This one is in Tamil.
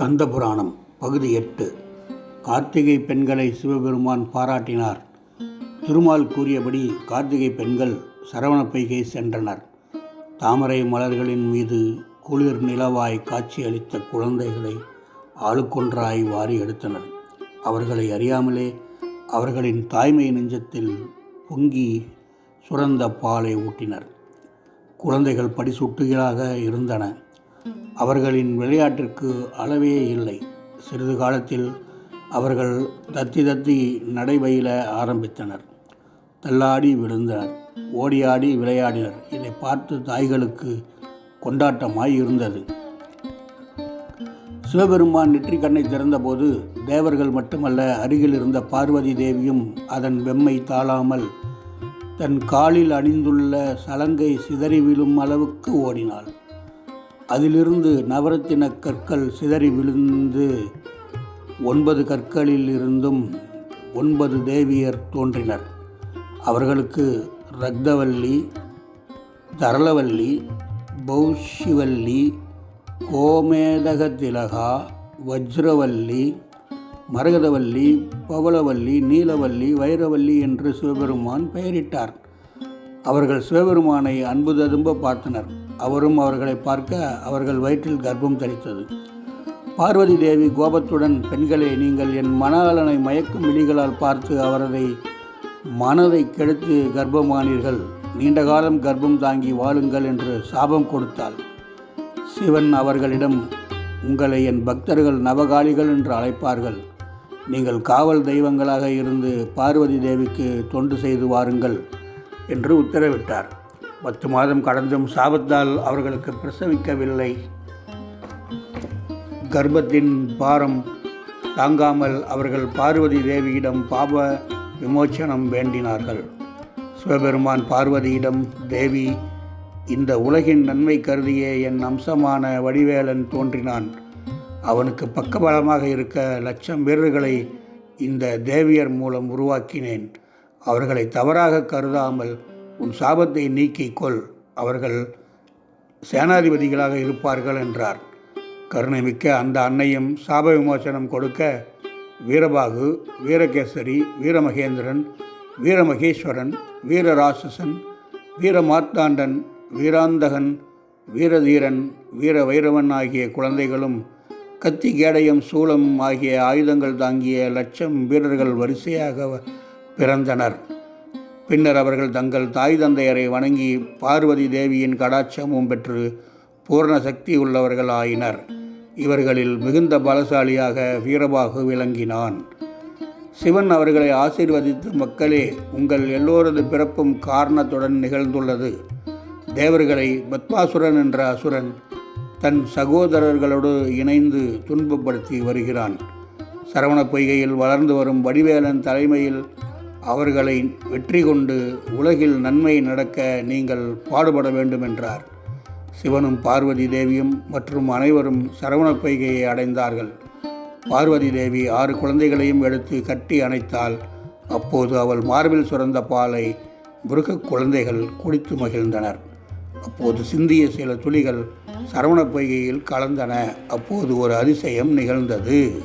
கந்தபுராணம் பகுதி எட்டு. கார்த்திகை பெண்களை சிவபெருமான் பாராட்டினார். திருமால் கூறியபடி கார்த்திகை பெண்கள் சரவண பொய்கை சென்றனர். தாமரை மலர்களின் மீது குளிர் நிலவாய் காட்சியளித்த குழந்தைகளை ஆளுக்கொன்றாய் வாரி எடுத்தனர். அவர்களை அறியாமலே அவர்களின் தாய்மை நெஞ்சத்தில் பொங்கி சுரந்த பாலை ஊட்டினர். குழந்தைகள் படிசுட்டுகளாக இருந்தன. அவர்களின் விளையாட்டிற்கு அளவே இல்லை. சிறிது காலத்தில் அவர்கள் தத்தி தத்தி நடைபயில ஆரம்பித்தனர். தள்ளாடி விழுந்தனர். ஓடியாடி விளையாடினர். இதை பார்த்து தாய்களுக்கு கொண்டாட்டமாய் இருந்தது. சிவபெருமான் நெற்றி கண்ணை திறந்தபோது தேவர்கள் மட்டுமல்ல அருகில் இருந்த பார்வதி தேவியும் அதன் வெம்மை தாழாமல் தன் காலில் அணிந்துள்ள சலங்கை சிதறி விழும் அளவுக்கு ஓடினாள். அதிலிருந்து நவரத்தின கற்கள் சிதறி விழுந்து ஒன்பது கற்களில் இருந்தும் ஒன்பது தேவியர் தோன்றினர். அவர்களுக்கு ரக்தவல்லி தரளவல்லி பௌஷிவல்லி கோமேதக திலகா வஜ்ரவல்லி மரகதவல்லி பவளவல்லி நீலவல்லி வைரவல்லி என்று சிவபெருமான் பெயரிட்டார். அவர்கள் சிவபெருமானை அன்பு ததும்ப பார்த்தனர். அவரும் அவர்களை பார்க்க அவர்கள் வயிற்றில் கர்ப்பம் தரித்தது. பார்வதி தேவி கோபத்துடன் பெண்களே நீங்கள் என் மனநலனை மயக்கும் விழிகளால் பார்த்து அவரதை மனதை கெடுத்து கர்ப்பமானீர்கள். நீண்ட காலம் கர்ப்பம் தாங்கி வாழுங்கள் என்று சாபம் கொடுத்தாள். சிவன் அவர்களிடம் உங்களை என் பக்தர்கள் நவகாலிகள் என்று அழைப்பார்கள். நீங்கள் காவல் தெய்வங்களாக இருந்து பார்வதி தேவிக்கு தொண்டு செய்து வாருங்கள் என்று உத்தரவிட்டார். பத்து மாதம் கடந்தும் சாபத்தால் அவர்களுக்கு பிரசவிக்கவில்லை. கர்ப்பத்தின் பாரம் தாங்காமல் அவர்கள் பார்வதி தேவியிடம் பாப விமோச்சனம் வேண்டினார்கள். சிவபெருமான் பார்வதியிடம் தேவி இந்த உலகின் நன்மை கருதியே என் அம்சமான வடிவேலன் தோன்றினான். அவனுக்கு பக்கபலமாக இருக்க லட்சம் வீரர்களை இந்த தேவியர் மூலம் உருவாக்கினேன். அவர்களை தவறாக கருதாமல் உன் சாபத்தை நீக்கிக் கொள். அவர்கள் சேனாதிபதிகளாக இருப்பார்கள் என்றார். கருணைமிக்க அந்த அன்னையும் சாப விமோசனம் கொடுக்க வீரபாகு வீரகேசரி வீரமகேந்திரன் வீரமகேஸ்வரன் வீரராசசன் வீரமார்த்தாண்டன் வீராந்தகன் வீரதீரன் வீர வைரவன் ஆகிய குழந்தைகளும் கத்தி கேடயம் சூளம் ஆகிய ஆயுதங்கள் தாங்கிய லட்சம் வீரர்கள் வரிசையாக பிறந்தனர். பின்னர் அவர்கள் தங்கள் தாய் தந்தையரை வணங்கி பார்வதி தேவியின் கடாட்சமும் பெற்று பூர்ண சக்தி உள்ளவர்கள் ஆயினர் இவர்களில் மிகுந்த பலசாலியாக வீரபாகு விளங்கினான். சிவன் அவர்களை ஆசீர்வதித்து மக்களே உங்கள் எல்லோரது பிறப்பும் காரணத்துடன் நிகழ்ந்துள்ளது. தேவர்களை பத்மாசுரன் என்ற அசுரன் தன் சகோதரர்களோடு இணைந்து துன்பப்படுத்தி வருகிறான். சரவண பொய்கையில் வளர்ந்து வரும் வடிவேலன் தலைமையில் அவர்களை வெற்றி கொண்டு உலகில் நன்மை நடக்க நீங்கள் பாடுபட வேண்டும் என்றார் சிவனும் பார்வதி தேவியும் மற்றும் அனைவரும் சரவண பொய்கையை அடைந்தார்கள். பார்வதி தேவி ஆறு குழந்தைகளையும் எடுத்து கட்டி அணைத்தால் அப்போது அவள் மார்பில் சுரந்த பாலை முருகக் குழந்தைகள் குடித்து மகிழ்ந்தனர். அப்போது சிந்திய சில துளிகள் சரவண பொய்கையில் கலந்தன. அப்போது ஒரு அதிசயம் நிகழ்ந்தது.